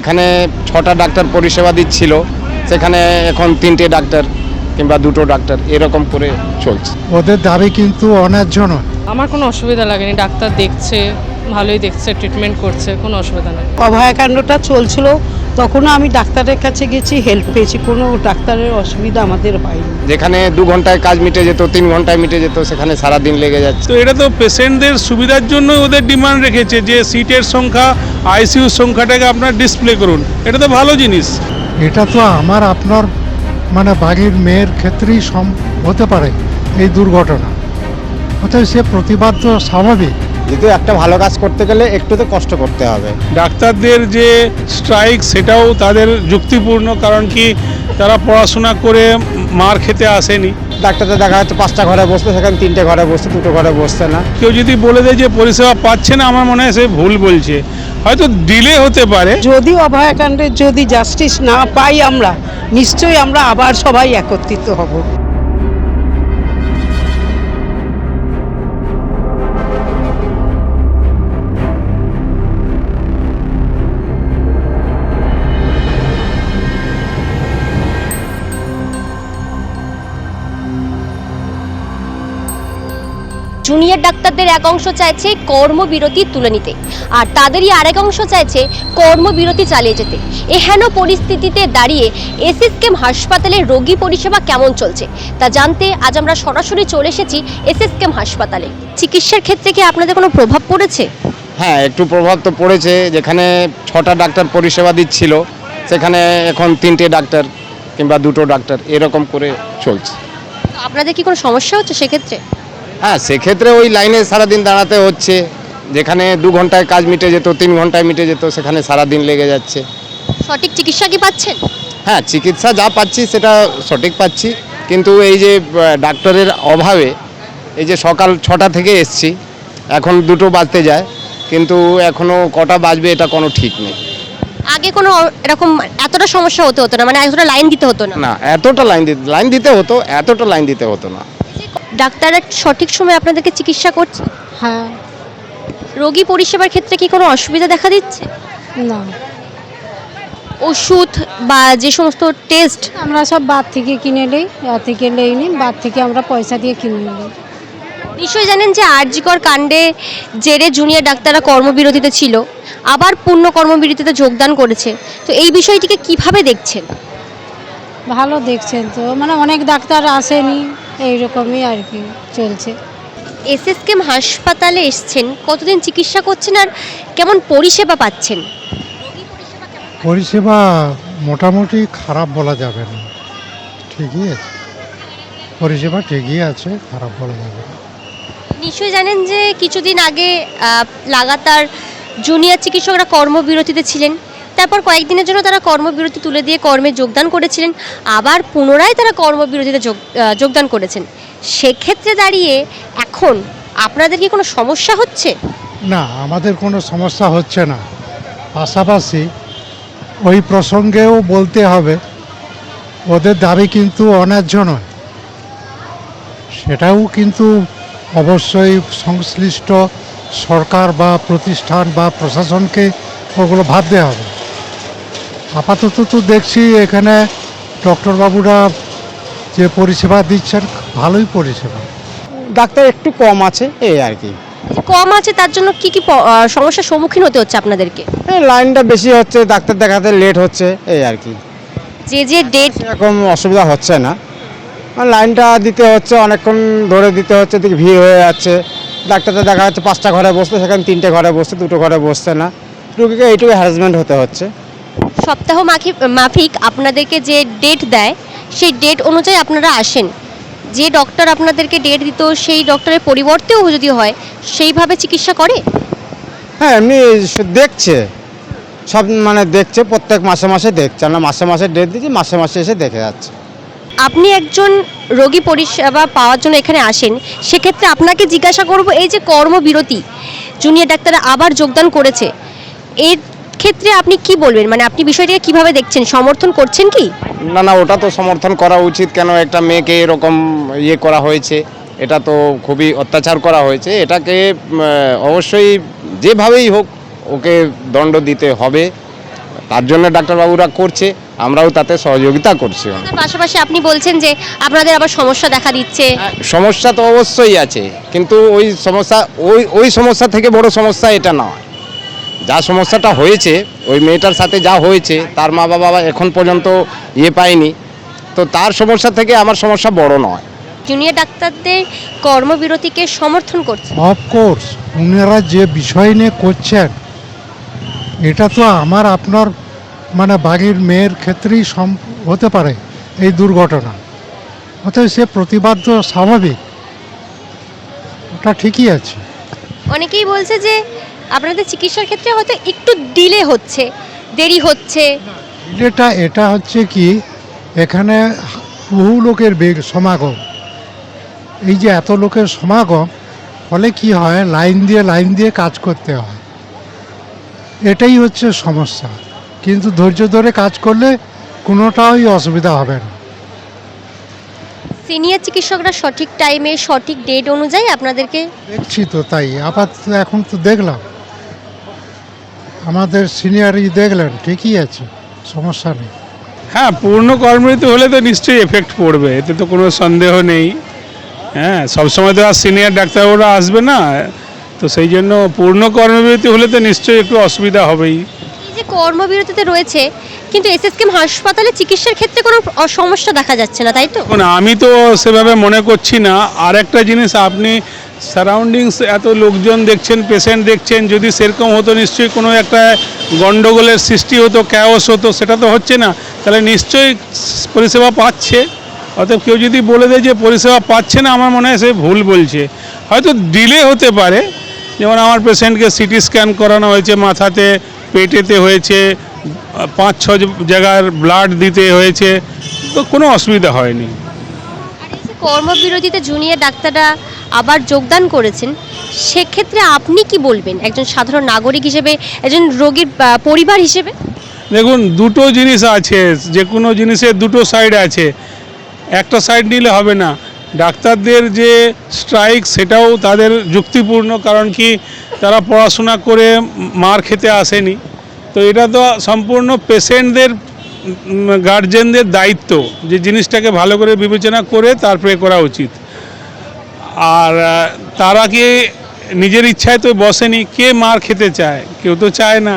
এখানে ছটা ডাক্তার পরিষেবা দিচ্ছিল সেখানে এখন তিনটে ডাক্তার কিংবা দুটো ডাক্তার এরকম করে চলছে। ওদের দাবি কিন্তু অন্যায্য নয়। আমার কোনো অসুবিধা লাগেনি ডাক্তার দেখছে ভালোই দেখছে ট্রিটমেন্ট করছে কোনো অসুবিধা নেই। অভয়াকাণ্ডটা চলছিল তখনও আমি ডাক্তারের কাছে গেছি হেল্প পেয়েছি কোনো ডাক্তারের অসুবিধা আমাদের হয়নি। যেখানে দু ঘন্টায় কাজ মিটে যেত তিন ঘন্টায় মিটে যেত সেখানে সারা দিন লেগে যাচ্ছে। তো এটা তো পেশেন্টদের সুবিধার জন্য ওদের ডিমান্ড রেখেছে যে সিটের সংখ্যা আইসিইউর সংখ্যাটাকে আপনার ডিসপ্লে করুন। এটা তো ভালো জিনিস। এটা তো আমার আপনার মানে বাড়ির মেয়ের ক্ষেত্রেই সম হতে পারে এই দুর্ঘটনা। অতএব সে প্রতিবাদ তো স্বাভাবিক। কিন্তু একটা ভালো কাজ করতে গেলে একটু তো কষ্ট করতে হবে। ডাক্তারদের যে স্ট্রাইক সেটাও তাদের যুক্তিপূর্ণ কারণ কি তারা পড়াশোনা করে মার খেতে আসেনি। ডাক্তারদের দেখা যাচ্ছে পাঁচটা ঘরে বসতে সেখানে তিনটে ঘরে বসতে দুটো ঘরে বসতে না। কেউ যদি বলে দেয় যে পরিষেবা পাচ্ছে না আমার মনে হয় সে ভুল বলছে। হয়তো ডিলে হতে পারে। যদি অভয়াকাণ্ডের যদি জাস্টিস না পাই আমরা নিশ্চয়ই আমরা আবার সবাই একত্রিত হব। জুনিয়র ডাক্তারদের এক অংশ চাইছে কর্মবিরতি তুলে নিতে আর তাদেরই আরেক অংশ চাইছে কর্মবিরতি চালিয়ে যেতে। এহেন পরিস্থিতিতে দাঁড়িয়ে এসএসকেম হাসপাতালে রোগী পরিষেবা কেমন চলছে তা জানতে আজ আমরা সরাসরি চলে এসেছি এসএসকেম হাসপাতালে। চিকিৎসার ক্ষেত্রে কি আপনাদের কোনো প্রভাব পড়েছে? হ্যাঁ একটু প্রভাব তো পড়েছে। যেখানে ছটা ডাক্তার পরিষেবা দিচ্ছিল সেখানে এখন তিনটে ডাক্তার কিংবা দুটো ডাক্তার এরকম করে চলছে। আপনাদের কি কোনো সমস্যা হচ্ছে সেক্ষেত্রে? হ্যাঁ সেক্ষেত্রে ওই লাইনে সারাদিন দাঁড়াতে হচ্ছে। যেখানে দু ঘন্টায় কাজ মিটে যেত তিন ঘন্টায় মিটে যেত সেখানে সারাদিন লেগে যাচ্ছে। সঠিক চিকিৎসা কি পাচ্ছেন? হ্যাঁ চিকিৎসা যা পাচ্ছি সেটা সঠিক পাচ্ছি। কিন্তু এই যে ডাক্তারের অভাবে এই যে সকাল ছটা থেকে এসছি এখন দুটো বাজতে যায় কিন্তু এখনও কটা বাজবে এটা কোনো ঠিক নেই। আগে কোনো এরকম এতটা সমস্যা হতে হতো না মানে এতটা লাইন দিতে হতো না? না এতটা লাইন দিতে লাইন দিতে হতো এতটা লাইন দিতে হতো না। ডাক্তাররা সঠিক সময় আপনাদেরকে চিকিৎসা করছে? হ্যাঁ। রোগী পরিষেবার ক্ষেত্রে কি কোনো অসুবিধা দেখা দিচ্ছে? না। ওষুধ বা যে সমস্ত টেস্ট আমরা সব বাদ থেকে কিনে নিই আর থেকে নেইনি বাদ থেকে আমরা পয়সা দিয়ে কিনে নিই। নিশ্চয়ই জানেন যে আরজিকর কাণ্ডে জেরে জুনিয়র ডাক্তাররা কর্মবিরতিতে ছিল আবার পূর্ণ কর্মবিরতিতে যোগদান করেছে। তো এই বিষয়টিকে কীভাবে দেখছেন? ভালো দেখছেন তো মানে অনেক ডাক্তার আসেনি। এইরকমই আর কি চলছে। এসএসকেম হাসপাতালে এসছেন কতদিন চিকিৎসা করছেন আর কেমন পরিষেবা পাচ্ছেন? পরিষেবা মোটামুটি খারাপ বলা যাবে না। ঠিকই আছে। পরিষেবা ঠিকই আছে খারাপ বলা যাবে না। নিশ্চয়ই জানেন যে কিছুদিন আগে লাগাতার জুনিয়র চিকিৎসকরা কর্মবিরতিতে ছিলেন। তারপর কয়েকদিনের জন্য তারা কর্মবিরতি তুলে দিয়ে কর্মে যোগদান করেছিলেন। আবার পুনরায় তারা কর্মবিরতিতে যোগ যোগদান করেছেন। সেক্ষেত্রে দাঁড়িয়ে এখন আপনাদের কি কোনো সমস্যা হচ্ছে? না, আমাদের কোনো সমস্যা হচ্ছে না। পাশাপাশি ওই প্রসঙ্গেও বলতে হবে, ওদের দাবি কিন্তু অন্যায্য নয়। সেটাও কিন্তু অবশ্যই সংশ্লিষ্ট সরকার বা প্রতিষ্ঠান বা প্রশাসনকে ওগুলো ভাবতে হবে। আপাতত তো দেখছি এখানে ডক্টরবাবুরা যে পরিষেবা দিচ্ছেন ভালোই পরিষেবা। ডাক্তার একটু কম আছে এই আর কি। কম আছে তার জন্য কি কি সমস্যার সম্মুখীন হতে হচ্ছে আপনাদেরকে? লাইনটা বেশি হচ্ছে ডাক্তার দেখাতে লেট হচ্ছে এই আর কি। যে যে ডেট এরকম অসুবিধা হচ্ছে না। লাইনটা দিতে হচ্ছে অনেকক্ষণ ধরে দিতে হচ্ছে দিকে ভিড় হয়ে যাচ্ছে। ডাক্তারদের দেখা যাচ্ছে পাঁচটা ঘরে বসতে সেখানে তিনটে ঘরে বসতে দুটো ঘরে বসতে না। রুগীকে এইটুকু হ্যারাসমেন্ট হতে হচ্ছে। সপ্তাহ মাখি- মাফিক আপনাদেরকে যে ডেট দেয় সেই ডেট অনুযায়ী আপনারা আসেন। যে ডক্টর আপনাদেরকে ডেট দিত সেই ডক্টরের পরিবর্তেও যদি হয় সেইভাবে চিকিৎসা করে? হ্যাঁ এমনি দেখছে। সব মানে দেখছে প্রত্যেক মাসে মাসে দেখছে। আমরা মাসে মাসে ডেট দিচ্ছি মাসে মাসে এসে দেখে যাচ্ছে। আপনি একজন রোগী পরিষেবা পাওয়ার জন্য এখানে আসেন সেক্ষেত্রে আপনাকে জিজ্ঞাসা করব এই যে কর্মবিরতি জুনিয়র ডাক্তাররা আবার যোগদান করেছে এর ক্ষেত্রে আপনি কি বলবেন? মানে আপনি বিষয়টাকে কীভাবে দেখছেন? সমর্থন করছেন কি? না না ওটা তো সমর্থন করা উচিত কেন একটা মেয়েকে এরকম ইয়ে করা হয়েছে? এটা তো খুবই অত্যাচার করা হয়েছে। এটাকে অবশ্যই যেভাবেই হোক ওকে দণ্ড দিতে হবে। তার জন্য ডাক্তারবাবুরা করছে আমরাও তাতে সহযোগিতা করছি। পাশাপাশি আপনি বলছেন যে আপনাদের আবার সমস্যা দেখা দিচ্ছে। সমস্যা তো অবশ্যই আছে কিন্তু ওই সমস্যা ওই ওই সমস্যা থেকে বড় সমস্যা এটা নয়। যা সমস্যাটা হয়েছে ওই মেয়েটার সাথে যা হয়েছে তার মা বাবা এখন পর্যন্ত ইয়ে পায়নি। তো তার সমস্যা থেকে আমার সমস্যা বড় নয়। জুনিয়র ডাক্তারদের কর্মবিরতিকে সমর্থন করছে। অফকোর্স উনারা যে বিষয় নিয়ে করছেন এটা তো আমার আপনার মানে বাড়ির মেয়ের ক্ষেত্রেই সম হতে পারে এই দুর্ঘটনা। অতএব সে প্রতিবাদ তো স্বাভাবিক। ওটা ঠিকই আছে। অনেকেই বলছে যে আপনাদের চিকিৎসার ক্ষেত্রে হয়তো একটু ডিলে হচ্ছে দেরি হচ্ছে। এটা এটা হচ্ছে কি এখানে বহু লোকের বেগ সমাগম। এই যে এত লোকের সমাগম ফলে কি হয় লাইন দিয়ে লাইন দিয়ে কাজ করতে হয়। এটাই হচ্ছে সমস্যা। কিন্তু ধৈর্য ধরে কাজ করলে কোনোটাই অসুবিধা হবে না। সিনিয়র চিকিৎসকরা সঠিক টাইমে সঠিক ডেট অনুযায়ী আপনাদেরকে দেখছি তো তাই আপাতত এখন তো দেখলাম। আমাদের সিনিয়রই দেখলেন ঠিকই আছে সমস্যা নেই। হ্যাঁ পূর্ণ কর্মরত হলে তো নিশ্চয়ই এফেক্ট পড়বে এতে তো কোনো সন্দেহ নেই। হ্যাঁ সবসময় তো আর সিনিয়র ডাক্তারবাবুরা আসবে না তো সেই জন্য পূর্ণ কর্মবিরতি হলে তো নিশ্চয়ই একটু অসুবিধা হবেই। যে কর্মবিরতিতে রয়েছে কিন্তু এসএসকেএম হাসপাতালে চিকিৎসার ক্ষেত্রে কোনো সমস্যা দেখা যাচ্ছে না, তাই তো? দেখুন, আমি তো সেভাবে মনে করছি না। আর একটা জিনিস, আপনি সারাউন্ডিংস এত লোকজন দেখছেন পেশেন্ট দেখছেন, যদি সেরকম হতো নিশ্চয়ই কোনো একটা গণ্ডগোলের সৃষ্টি হতো ক্যাওস হতো, সেটা তো হচ্ছে না। তাহলে নিশ্চয়ই পরিষেবা পাচ্ছে। অতএব কেউ যদি বলে দেয় যে পরিষেবা পাচ্ছে না, আমার মনে হয় সে ভুল বলছে। হয়তো ডিলে হতে পারে। যেমন আমার পেশেন্টকে সিটি স্ক্যান করানো হয়েছে, মাথাতে, পেটেতে হয়েছে পাঁচ ছ জায়গার ব্লাড দিতে হয়েছে তো কোনো অসুবিধা হয়নি। কর্মবিরতিতে জুনিয়র ডাক্তাররা আবার যোগদান করেছেন সেক্ষেত্রে আপনি কি বলবেন? একজন সাধারণ নাগরিক হিসেবে একজন রোগীর পরিবার হিসেবে? দেখুন দুটো জিনিস আছে যে কোনো জিনিসের দুটো সাইড আছে। একটা সাইড নিলে হবে না। ডাক্তারদের যে স্ট্রাইক সেটাও তাদের যুক্তিপূর্ণ কারণ কি তারা পড়াশোনা করে মার খেতে আসেনি। তো এটা তো সম্পূর্ণ পেশেন্টদের গার্জেনদের দায়িত্ব যে জিনিসটাকে ভালো করে বিবেচনা করে তারপরে করা উচিত। আর তারা কি নিজের ইচ্ছায় তো বসেনি, কে মার খেতে চায়? কেউ তো চায় না।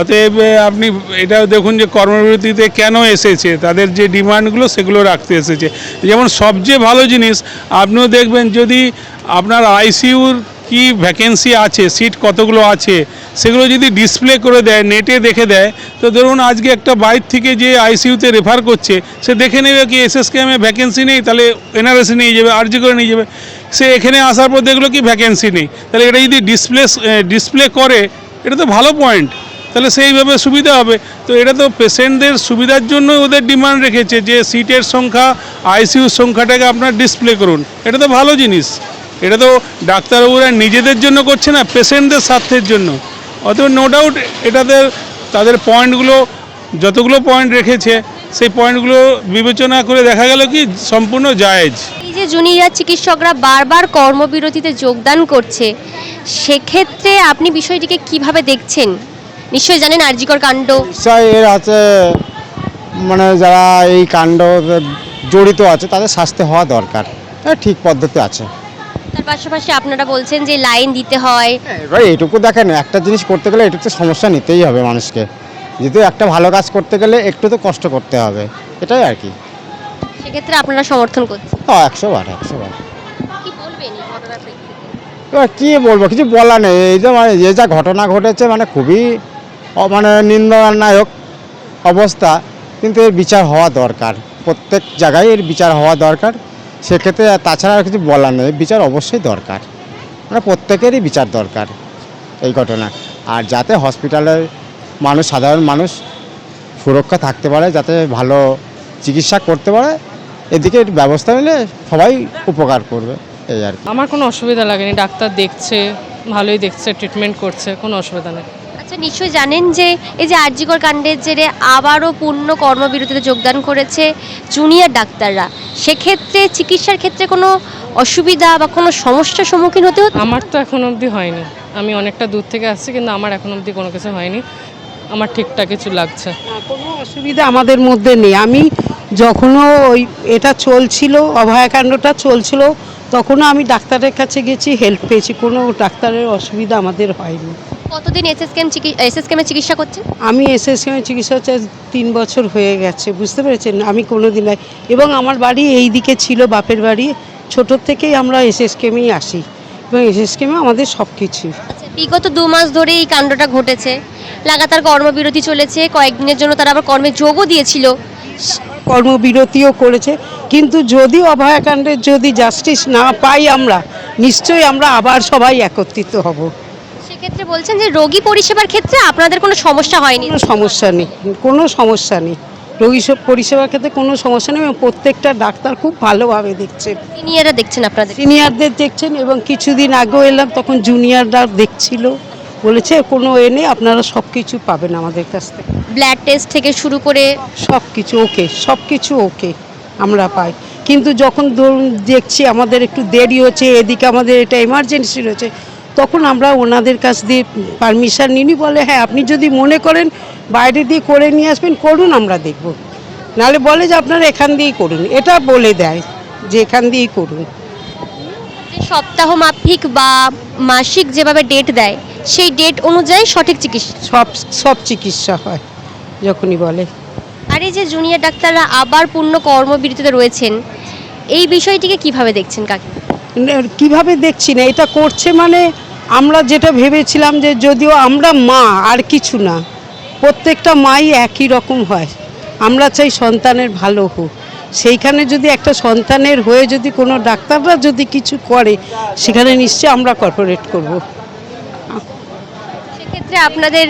অতএব আপনি এটাও দেখুন যে কর্মবিরতিতে কেন এসেছে, তাদের যে ডিমান্ডগুলো সেগুলো রাখতে এসেছে। যেমন সবচেয়ে ভালো জিনিস, আপনিও দেখবেন যদি আপনার আইসিইউর কি ভ্যাকেন্সি আছে সিট কতগুলো আছে, সেগুলো যদি ডিসপ্লে করে দেয় নেটে দেখে দেয়, তো ধরুন আজকে একটা বাইর থেকে যে আইসিইউতে রেফার করছে, সে দেখে নেবে কি এসএসকেএমে ভ্যাকেন্সি নেই, তাহলে এনআরএসে নিয়ে যাবে আরজি করে নিয়ে যাবে। সে এখানে আসার পর দেখল কি ভ্যাকেন্সি নেই। তাহলে এটা যদি ডিসপ্লে ডিসপ্লে করে, এটা তো ভালো পয়েন্ট তাহলে সেইভাবে সুবিধা হবে। তো এটা তো পেশেন্টদের সুবিধার জন্য ওদের ডিমান্ড রেখেছে যে সিটের সংখ্যা আইসিইউর সংখ্যাটাকে আপনার ডিসপ্লে করুন। এটা তো ভালো জিনিস। এটা তো ডাক্তারবাবুরা নিজেদের জন্য করছে না পেশেন্টদের স্বার্থের জন্য। অতএব নো ডাউট এটাতে তাদের পয়েন্টগুলো যতগুলো পয়েন্ট রেখেছে সেই পয়েন্টগুলো বিবেচনা করে দেখা গেল কি সম্পূর্ণ জায়েজ। এই যে জুনিয়র চিকিৎসকরা বারবার কর্মবিরতিতে যোগদান করছে সেক্ষেত্রে আপনি বিষয়টিকে কীভাবে দেখছেন? নিশ্চয়ই জানেন আরজিকর কাণ্ড। নিশ্চয় এর আছে মানে যারা এই কাণ্ড জড়িত আছে তাদের শাস্তি হওয়া দরকার। ঠিক পদ্ধতি আছে। তার পাশাপাশি আপনারা বলছেন যে লাইন দিতে হয়। এবার এইটুকু দেখেন একটা জিনিস করতে গেলে এটুকু তো সমস্যা নিতেই হবে মানুষকে। যেহেতু একটা ভালো কাজ করতে গেলে একটু তো কষ্ট করতে হবে এটাই আর কি। সেক্ষেত্রে আপনারা সমর্থন করছেন? হ্যাঁ একশো বার একশো বার। কি বলবেন এই ঘটনার প্রেক্ষিতে? এবার কী বলব কিছু বলা নেই এই যে মানে যে যা ঘটনা ঘটেছে মানে খুবই অ- মানে নিন্দনায়ক অবস্থা। কিন্তু এর বিচার হওয়া দরকার প্রত্যেক জায়গায় এর বিচার হওয়া দরকার। সেক্ষেত্রে তাছাড়া আর কিছু বলার নেই। বিচার অবশ্যই দরকার। মানে প্রত্যেকেরই বিচার দরকার এই ঘটনা। আর যাতে হসপিটালের মানুষ, সাধারণ মানুষ সুরক্ষা থাকতে পারে, যাতে ভালো চিকিৎসা করতে পারে, এদিকে ব্যবস্থা নিলে সবাই উপকার করবে, এই আর আমার কোনো অসুবিধা লাগেনি। ডাক্তার দেখছে, ভালোই দেখছে ট্রিটমেন্ট করছে, কোনো অসুবিধা নেই। আচ্ছা নিশ্চয়ই জানেন যে এই যে আরজিকর কাণ্ডের জেরে আবারও পূর্ণ কর্মবিরতিতে যোগদান করেছে জুনিয়র ডাক্তাররা। সেক্ষেত্রে চিকিৎসার ক্ষেত্রে কোনো অসুবিধা বা কোনো সমস্যার সম্মুখীন হতে হতো? আমার তো এখন অবধি হয়নি। আমি অনেকটা দূর থেকে আসছি কিন্তু আমার এখন অবধি কোনো কিছু হয়নি। আমার ঠিকঠাক কিছু লাগছে। না, কোনো অসুবিধা আমাদের মধ্যে নেই। আমি যখনও ওই এটা চলছিল অভয়াকাণ্ডটা চলছিল তখনও আমি ডাক্তারের কাছে গেছি হেল্প পেয়েছি। কোনো ডাক্তারের অসুবিধা আমাদের হয়নি। কতদিন এসএসকেএম এসএসকেএমে চিকিৎসা করছেন? আমি এসএসকেমে চিকিৎসা হচ্ছে তিন বছর হয়ে গেছে বুঝতে পেরেছেন? আমি কোনো দিন এবং আমার বাড়ি এই দিকে ছিল বাপের বাড়ি। ছোটোর থেকেই আমরা এসএসকেমেই আসি। এবং এসএসকেমে আমাদের সব কিছু। আচ্ছা বিগত দু মাস ধরে এই কাণ্ডটা ঘটেছে। লাগাতার কর্মবিরতি চলেছে। কয়েকদিনের জন্য তারা আবার কর্মে যোগও দিয়েছিল। কর্মবিরতিও করেছে। কিন্তু যদি অভয়াকাণ্ডের যদি জাস্টিস না পাই আমরা নিশ্চয়ই আমরা আবার সবাই একত্রিত হব। সেক্ষেত্রে বলছেন যে রোগী পরিষেবার ক্ষেত্রে আপনাদের কোনো সমস্যা হয়নি? কোনো সমস্যা নেই কোনো সমস্যা নেই। রোগী সব পরিষেবার ক্ষেত্রে কোনো সমস্যা নেই এবং প্রত্যেকটা ডাক্তার খুব ভালোভাবে দেখছে সিনিয়ররা দেখছেন আপনাদের? সিনিয়রদের দেখছেন এবং কিছুদিন আগেও এলাম তখন জুনিয়ররা দেখছিল। বলেছে কোনো এ নেই আপনারা সব কিছু পাবেন আমাদের কাছ থেকে। ব্লাড টেস্ট থেকে শুরু করে সব কিছু ওকে সব কিছু ওকে আমরা পাই। কিন্তু যখন ধরুন দেখছি আমাদের একটু দেরি হচ্ছে এদিকে আমাদের এটা এমার্জেন্সি রয়েছে তখন আমরা ওনাদের কাছ দিয়ে পারমিশন নিনি বলে হ্যাঁ আপনি যদি মনে করেন বাইরে দিয়ে করে নিয়ে আসবেন করুন আমরা দেখব। নাহলে বলে যে আপনারা এখান দিয়েই করুন। এটা বলে দেয় যে এখান দিয়েই করুন। যে সপ্তাহ মাফিক বা মাসিক যেভাবে ডেট দেয় সেই ডেট অনুযায়ী সঠিক চিকিৎসা। সব সব চিকিৎসা হয় যখনই বলে। আর এই যে জুনিয়র ডাক্তাররা আবার পূর্ণ কর্মবিরতিতে রয়েছেন এই বিষয়টিকে কীভাবে দেখছেন কাকি কীভাবে দেখছি না? এটা করছে মানে আমরা যেটা ভেবেছিলাম যে যদিও আমরা মা, আর কিছু না। প্রত্যেকটা মাই একই রকম হয়। আমরা চাই সন্তানের ভালো হোক। সেইখানে যদি একটা সন্তানের হয়ে যদি কোনো ডাক্তাররা যদি কিছু করে, সেখানে নিশ্চয়ই আমরা কর্পোরেট করব। সেক্ষেত্রে আপনাদের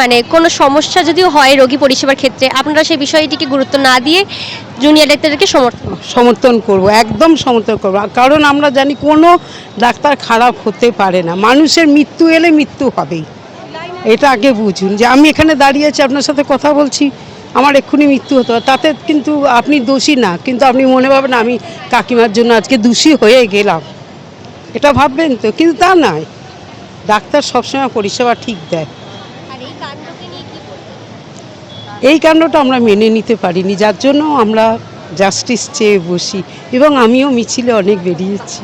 মানে কোনো সমস্যা যদিও হয় রোগী পরিষেবার ক্ষেত্রে, আপনারা সেই বিষয়টিকে গুরুত্ব না দিয়ে জুনিয়র ডাক্তারদেরকে সমর্থন সমর্থন করব, একদম সমর্থন করব। কারণ আমরা জানি কোনো ডাক্তার খারাপ হতে পারে না, মানুষের মৃত্যু এলে মৃত্যু হবেই। এটা আগে বুঝুন যে আমি এখানে দাঁড়িয়ে আছি, আপনার সাথে কথা বলছি, আমার এক্ষুনি মৃত্যু হতো তাতে কিন্তু আপনি দোষী না, কিন্তু আপনি মনে ভাবেন আমি কাকিমার জন্য আজকে দোষী হয়ে গেলাম। এটা ভাববেন তো, কিন্তু তা নয়। ডাক্তার সবসময় পরিষেবা ঠিক দেয়। এই কাণ্ডটা আমরা মেনে নিতে পারিনি যার জন্য আমরা জাস্টিস চেয়ে বসি এবং আমিও মিছিলে অনেক বেরিয়েছি।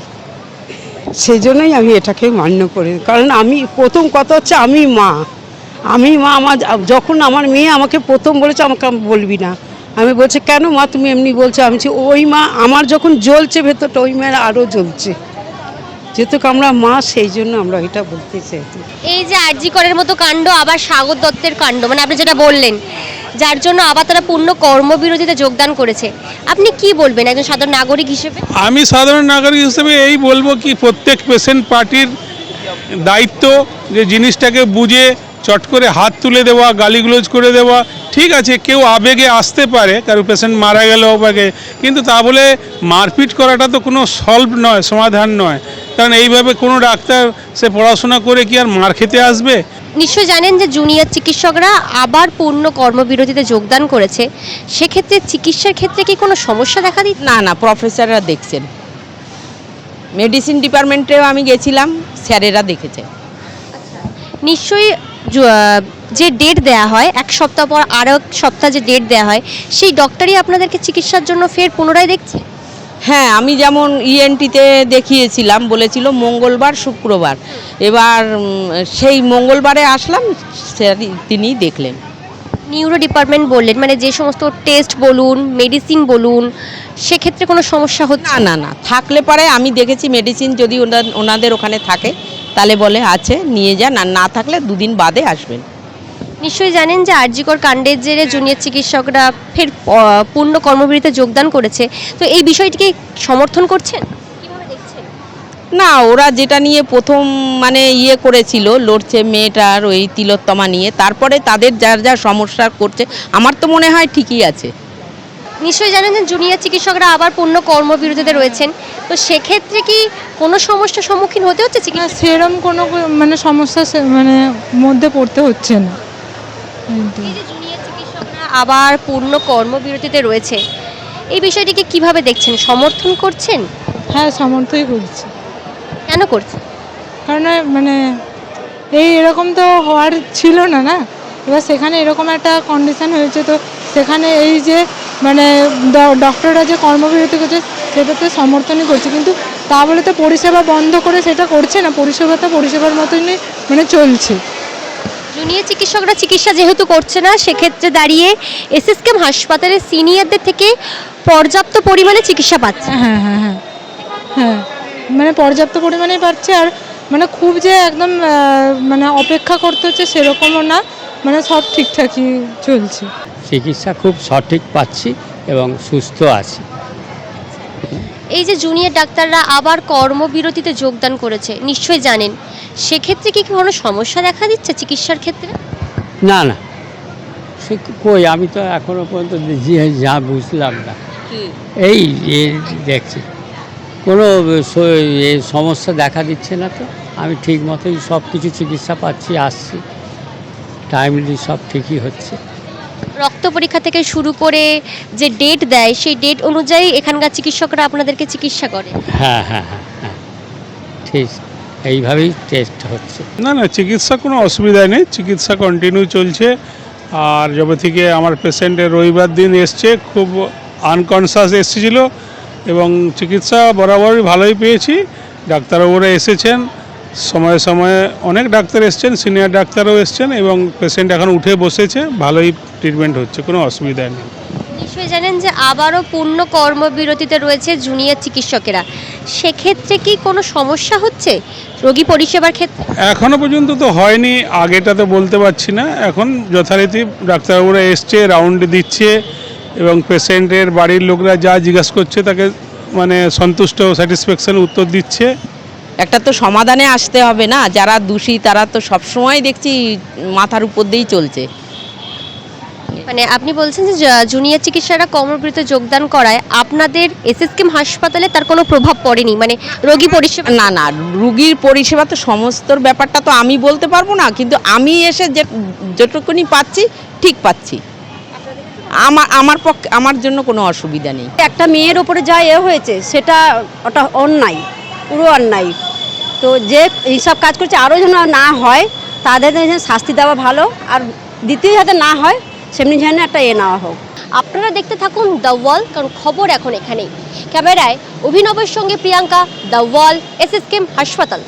সেই জন্যই আমি এটাকে মান্য করি কারণ আমি প্রথম কথা হচ্ছে আমি মা। আমি মা আমার যখন আমার মেয়ে আমাকে প্রথম বলেছে আমাকে বলবি না। আমি বলছি কেন মা তুমি এমনি বলছো? আমি ওই মা আমার যখন জ্বলছে ভেতরটা ওই মেয়ের আরও জ্বলছে। যেহেতু আমরা মা সেই জন্য আমরা এটা বলতে চাই। এই যে আরজি করের মতো কাণ্ড আবার স্বাগত দত্তের কাণ্ড মানে আপনি যেটা বললেন যার জন্য আবার তারা পূর্ণ কর্মবিরতিতে যোগদান করেছে। আপনি কি বলবেন একজন সাধারণ নাগরিক হিসেবে? আমি সাধারণ নাগরিক হিসেবে এই বলব কি প্রত্যেক পেশেন্ট পার্টির দায়িত্ব যে জিনিসটাকে বুঝে চট করে হাত তুলে দেওয়া গালিগুলোজ করে দেওয়া ঠিক আছে কেউ আবেগে আসতে পারে কারও পেশেন্ট মারা গেল আবেগে কিন্তু তা বলে মারপিট করাটা তো কোনো সলভ নয় সমাধান নয়। কারণ এইভাবে কোনো ডাক্তার সে পড়াশোনা করে কি আর মার খেতে আসবে? নিশ্চয়ই জানেন যে জুনিয়র চিকিৎসকরা আবার পূর্ণ কর্মবিরতিতে যোগদান করেছে। সেক্ষেত্রে চিকিৎসার ক্ষেত্রে কি কোনো সমস্যা দেখা দিচ্ছে? না না প্রফেসররা দেখছেন। মেডিসিন ডিপার্টমেন্টেও আমি গেছিলাম স্যারেরা দেখেছে। নিশ্চয়ই যে ডেট দেয়া হয় এক সপ্তাহ পর আরও এক সপ্তাহ যে ডেট দেয়া হয় সেই ডক্টরই আপনাদেরকে চিকিৎসার জন্য ফের পুনরায় দেখছে? হ্যাঁ আমি যেমন ইএনটিতে দেখিয়েছিলাম বলেছিল মঙ্গলবার শুক্রবার। এবার সেই মঙ্গলবারে আসলাম তিনি দেখলেন। নিউরো ডিপার্টমেন্ট বললেন মানে যে সমস্ত টেস্ট বলুন মেডিসিন বলুন সেক্ষেত্রে কোনো সমস্যা হচ্ছে? না না না থাকলে পরে আমি দেখেছি মেডিসিন যদি ওনা- ওনাদের ওখানে থাকে তাহলে বলে আছে নিয়ে যান আর না থাকলে দুদিন বাদে আসবেন। নিশ্চয়ই জানেন যে আরজিকর কাণ্ডের জেরে জুনিয়র চিকিৎসকরা ফের পূর্ণ কর্মবিরতিতে যোগদান করেছে। তো এই বিষয়টিকে সমর্থন করছেন? না ওরা যেটা নিয়ে প্রথম মানে ইয়ে করেছিল লড়ছে মেয়েটার ওই তিলোত্তমা নিয়ে তারপরে তাদের যার যা সমস্যা করছে আমার তো মনে হয় ঠিকই আছে। নিশ্চয়ই জানেন যে জুনিয়র চিকিৎসকরা আবার পূর্ণ কর্মবিরতিতে রয়েছেন। তো সেক্ষেত্রে কি কোনো সমস্যার সম্মুখীন হতে হচ্ছে না চিকিৎসা সেরম কোনো মানে সমস্যা সে- মানে মধ্যে পড়তে হচ্ছে না। এই যে জুনিয়র চিকিৎসকরা আবার পূর্ণ কর্মবিরতিতে রয়েছে এই বিষয়টিকে কীভাবে দেখছেন? সমর্থন করছেন? হ্যাঁ সমর্থই করছি। কেন করছেন? কারণ মানে এই এরকম তো হওয়ার ছিল না না? এবার সেখানে এরকম একটা কন্ডিশন হয়েছে তো সেখানে এই যে মানে ডক্টররা যে কর্মবিরতি করছে সেটাতে সমর্থনই করছে। কিন্তু তা বলে তো পরিষেবা বন্ধ করে সেটা করছে না পরিষেবা তো পরিষেবার মতনই মানে চলছে। জুনিয়র চিকিৎসকরা চিকিৎসা যেহেতু করছে না সেক্ষেত্রে দাঁড়িয়ে এসএসকেম হাসপাতালের সিনিয়রদের থেকে পর্যাপ্ত পরিমাণে চিকিৎসা পাচ্ছে। হ্যাঁ হ্যাঁ হ্যাঁ হ্যাঁ। মানে পর্যাপ্ত পরিমাণেই পাচ্ছে আর মানে খুব যে একদম মানে অপেক্ষা করতে হচ্ছে সেরকমও না। মানে সব ঠিকঠাকই চলছে। চিকিৎসা খুব সঠিক পাচ্ছি এবং সুস্থ আছি। এই যে জুনিয়র ডাক্তাররা আবার কর্মবিরতিতে যোগদান করেছে নিশ্চয়ই জানেন। সেক্ষেত্রে কি কোনো সমস্যা দেখা দিচ্ছে চিকিৎসার ক্ষেত্রে? না না। সে কই আমি তো এখনও পর্যন্ত যে- যা বুঝলাম না। এই দেখছি কোনো সমস্যা দেখা দিচ্ছে না তো। আমি ঠিক মতোই সব কিছু চিকিৎসা পাচ্ছি আসছি। টাইমলি সব ঠিকই হচ্ছে। রক্ত পরীক্ষা থেকে শুরু করে যে ডেট দেয় সেই ডেট অনুযায়ী এখানকার চিকিৎসকরা আপনাদেরকে চিকিৎসা করে। হ্যাঁ হ্যাঁ হ্যাঁ হ্যাঁ। ঠিক। এইভাবেই টেস্ট হচ্ছে। না না, চিকিৎসা কোনো অসুবিধা নেই, চিকিৎসা কন্টিনিউ চলছে। আর যবে থেকে আমার পেশেন্টের রবিবার দিন এসছে, খুব আনকনসাস এসেছিল এবং চিকিৎসা বরাবরই ভালোই পেয়েছি। ডাক্তারবাবুরা এসেছেন, সময়ে সময়ে অনেক ডাক্তার এসছেন সিনিয়র ডাক্তারও এসছেন এবং পেশেন্ট এখন উঠে বসেছে, ভালোই ট্রিটমেন্ট হচ্ছে, কোনো অসুবিধা নেই। নিশ্চয়ই জানেন যে আবারও পূর্ণ কর্মবিরতিতে রয়েছে জুনিয়র চিকিৎসকেরা। সেক্ষেত্রে কি কোনো সমস্যা হচ্ছে? রোগী পরিষেবার ক্ষেত্রে? এখনও পর্যন্ত তো হয়নি আগেটা তো বলতে পারছি না। এখন যথারীতি ডাক্তারবাবুরা এসছে রাউন্ড দিচ্ছে এবং পেশেন্টের বাড়ির লোকরা যা জিজ্ঞাসা করছে তাকে মানে সন্তুষ্ট স্যাটিসফ্যাকশন উত্তর দিচ্ছে। একটা তো সমাধানে আসতে হবে না যারা দোষী তারা তো সবসময় দেখছি মাথার উপর দিয়েই চলছে। মানে আপনি বলছেন যে জুনিয়র চিকিৎসারা কর্মবিরতিতে যোগদান করায় আপনাদের এসএসকেম হাসপাতালে তার কোনো প্রভাব পড়েনি? মানে রোগী পরিষেবা না না রুগীর পরিষেবা তো সমস্তর ব্যাপারটা তো আমি বলতে পারব না কিন্তু আমি এসে যে যেটুকুনি পাচ্ছি ঠিক পাচ্ছি। আমার আমার পক্ষে আমার জন্য কোনো অসুবিধা নেই। একটা মেয়ের ওপরে যা এ হয়েছে সেটা ওটা অন্যায় পুরো অন্যায়। তো যে এইসব কাজ করছে আরও যেন না হয় তাদের যেন শাস্তি দেওয়া ভালো আর দ্বিতীয় যাতে না হয় সেমনি যেন একটা এ নেওয়া হোক। আপনারা দেখতে থাকুন দ্য ওয়াল, কারণ খবর এখন এখানেই। ক্যামেরায় অভিনবের সঙ্গে Priyanka, the wall S S হাসপাতাল।